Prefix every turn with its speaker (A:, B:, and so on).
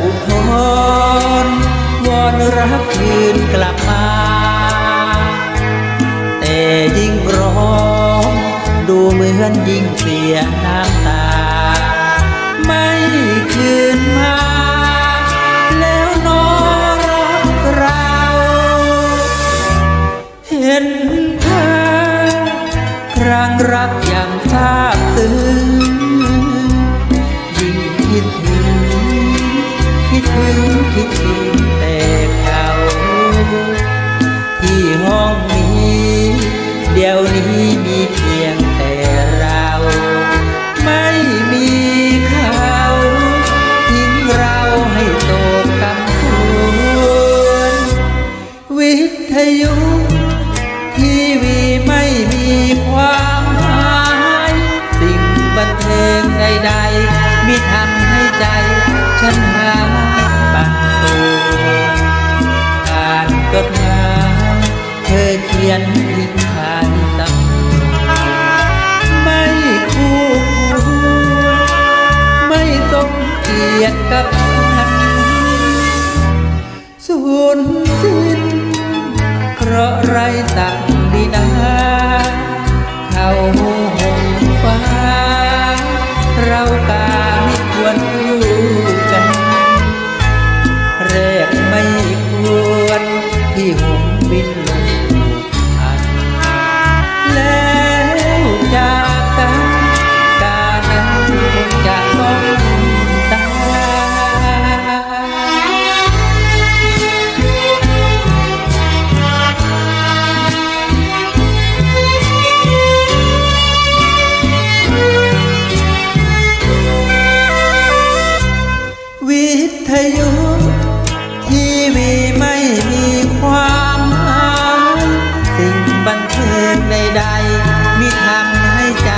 A: อุทธรวอนรับคืนกลับมา แต่ยิ่งร้อง ดูเหมือนยิ่งเสียน้ำตา อนที่ผ่านต่ำไม่คู่ควรไม่สมเกียรติกับฉันสูญสิ้นเพราะไรต่าง ทยุทีวีไม่มีความหมายสิ่งบันเทิงใดๆมีทำให้ใจ